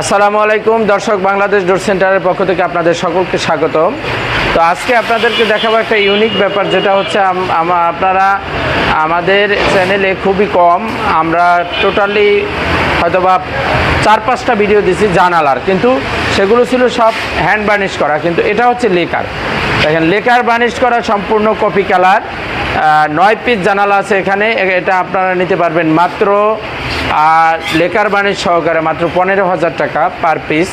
আসসালামু আলাইকুম, দর্শক বাংলাদেশ ডোর সেন্টারের পক্ষ থেকে আপনাদের সকলকে স্বাগতম। তো আজকে আপনাদেরকে দেখাবো একটা ইউনিক ব্যাপার, যেটা হচ্ছে আপনারা আমাদের চ্যানেলে খুবই কম। আমরা টোটালি হয়তোবা চার পাঁচটা ভিডিও দিছি জানালার কিন্তু সেগুলো ছিল সব হ্যান্ড বার্নিশ করা, কিন্তু এটা হচ্ছে লেকার। দেখেন, লেকার বার্নিশ করা সম্পূর্ণ কপি কালার নয় পিস জানালা আছে এখানে এটা আপনারা নিতে পারবেন মাত্র আর লেকার বানিশ সহকারে মাত্র পনেরো হাজার টাকা পার পিস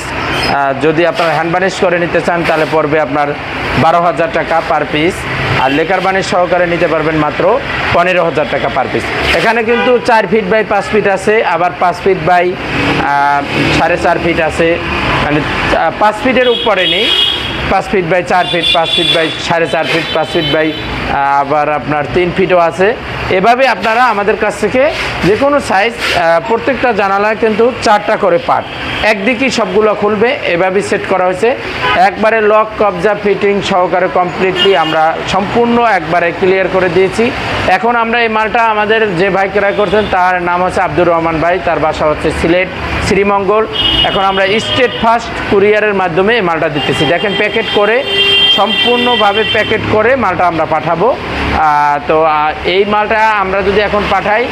যদি আপনার হ্যান্ড বানিশ করে নিতে চান, তাহলে পড়বে আপনার বারো হাজার টাকা পার পিস আর লেকার বানিশ সহকারে নিতে পারবেন মাত্র পনেরো হাজার টাকা পার পিস এখানে কিন্তু চার ফিট বাই পাঁচ ফিট আছে, আবার পাঁচ ফিট বাই সাড়ে চার ফিট আছে। মানে পাঁচ ফিটের উপরে নেই। পাঁচ ফিট বাই চার ফিট পাঁচ ফিট বাই সাড়ে চার ফিট পাঁচ ফিট বাই আবার আপনার তিন ফিটও আছে। এভাবে আপনারা আমাদের কাছ থেকে যে কোনো সাইজ প্রত্যেকটা জানালায় কিন্তু চারটা করে পার্ট একদিকেই সবগুলো খুলবে এভাবে সেট করা হয়েছে। একবারে লক কবজা ফিটিং সহকারে কমপ্লিটলি আমরা সম্পূর্ণ একবারে ক্লিয়ার করে দিয়েছি। এখন আমরা এই মালটা আমাদের যে ভাই ক্রয় করছেন, তার নাম হচ্ছে আব্দুর রহমান ভাই, তার বাসা হচ্ছে সিলেট, শ্রীমঙ্গল। এখন আমরা স্টেট ফার্স্ট কুরিয়ারের মাধ্যমে এই মালটা দিতেছি। দেখেন প্যাকেট করে, সম্পূর্ণভাবে প্যাকেট করে মালটা আমরা পাঠাবো। তো এই মালটা আমরা যদি এখন পাঠাই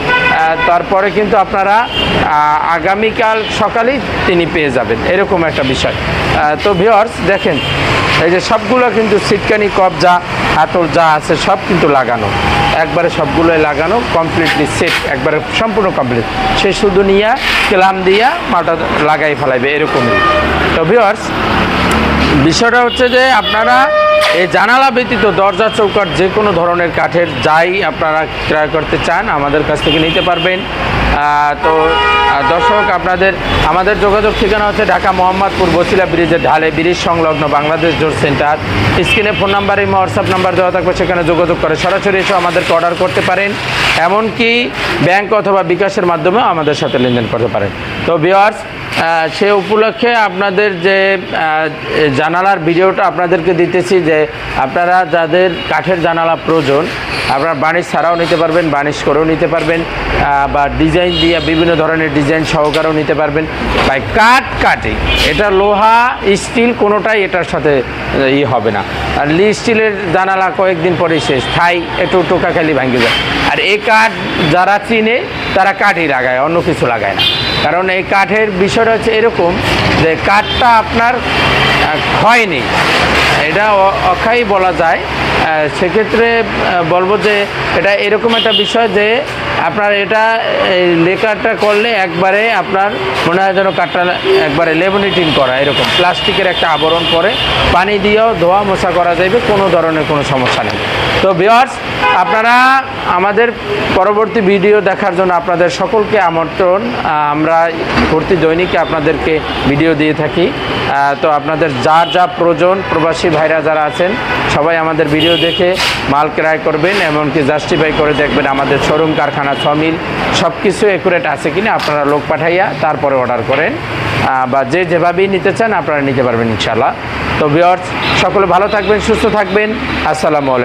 তারপরে কিন্তু আপনারা আগামীকাল সকালেই তিনি পেয়ে যাবেন। এরকম একটা বিষয়। তো ভিওর্স দেখেন, এই যে সবগুলো কিন্তু সিটকানি কবজা, হাতল যা আছে সব কিন্তু লাগানো। একবারে সবগুলোই লাগানো কমপ্লিটলি সেট একবারে সম্পূর্ণ কমপ্লিট সে শুধু নিয়ে, কেলাম দিয়া মালটা লাগাই ফেলাইবে, এরকমই। তো ভিওর্স বিষয়টা হচ্ছে যে আপনারা এই জানালা ব্যতীত দরজা চৌকাট যে কোনো ধরনের কাঠের যাই আপনারা ক্রয় করতে চান, আমাদের কাছ থেকে নিতে পারবেন। তো দর্শক, আপনাদের, আমাদের যোগাযোগ ঠিকানা হচ্ছে ঢাকা মোহাম্মদপুর বসিলা ব্রিজের ঢালে ব্রিজ সংলগ্ন বাংলাদেশ জোর সেন্টার। স্ক্রিনে ফোন নাম্বার এবং হোয়াটসঅ্যাপ নাম্বার দেওয়া থাকবে, সেখানে যোগাযোগ করে সরাসরি এসে আমাদেরকে অর্ডার করতে পারেন। এমনকি ব্যাংক অথবা বিকাশের মাধ্যমেও আমাদের সাথে লেনদেন করতে পারেন। তো ভিওয়ার্স সে উপলক্ষে আপনাদের যে জানালার ভিডিওটা আপনাদেরকে দিতেছি যে, আপনারা যাদের কাঠের জানালা প্রয়োজন, আপনারা বানিশ ছাড়াও নিতে পারবেন, বানিশ করেও নিতে পারবেন বা ডিজাইন দিয়ে বিভিন্ন ধরনের ডিজাইন সহকারেও নিতে পারবেন। ভাই, কাঠ কাটে, এটা লোহা, স্টিল কোনোটাই এটার সাথে ই হবে না। আর লি স্টিলের জানালা কয়েকদিন পরেই শেষ। ঠাই একটু টোকা খালি ভাঙে যায়। আর এই কাঠ যারা চিনে, তারা কাঠই লাগায়, অন্য কিছু লাগায় না। কারণ এই কাঠের বিষয়টা হচ্ছে এরকম যে কাঠটা আপনার আহ, ক্ষয় নেই এটা অ- অক্ষয় বলা যায়। সেক্ষেত্রে বলব যে এটা এরকম একটা বিষয় যে আপনার এটা লেকারটা করলে একবারে আপনার মনে হয় যেন কাঠটা একবারে লেমিনেটিং করা এরকম। প্লাস্টিকের একটা আবরণ পরে পানি দিয়েও ধোয়া মোছা করা যাবে কোনো ধরনের কোনো সমস্যা নেই। তো বিয়ার্স আপনারা আমাদের পরবর্তী ভিডিও দেখার জন্য আপনাদের সকলকে আমন্ত্রণ। আমরা প্রতি দৈনিকে আপনাদেরকে ভিডিও দিয়ে থাকি। তো আপনাদের যার যা প্রয়োজন, প্রবাসী ভাইরা যারা আছেন, সবাই আমাদের ভিডিও দেখে মাল ক্রয় করবেন, এমনকি জাস্টিফাই করে দেখবেন আমাদের শোরুম, কারখানা সমিল সব কিছু একুরেট আছে কিনা আপনারা লোক পাঠাইয়া তারপরে অর্ডার করেন। বা যে যেভাবেই নিতে চান আপনারা নিতে পারবেন ইনশাল্লাহ তো বিয়ার্স সকলে ভালো থাকবেন, সুস্থ থাকবেন। আসসালামু আলাইকুম।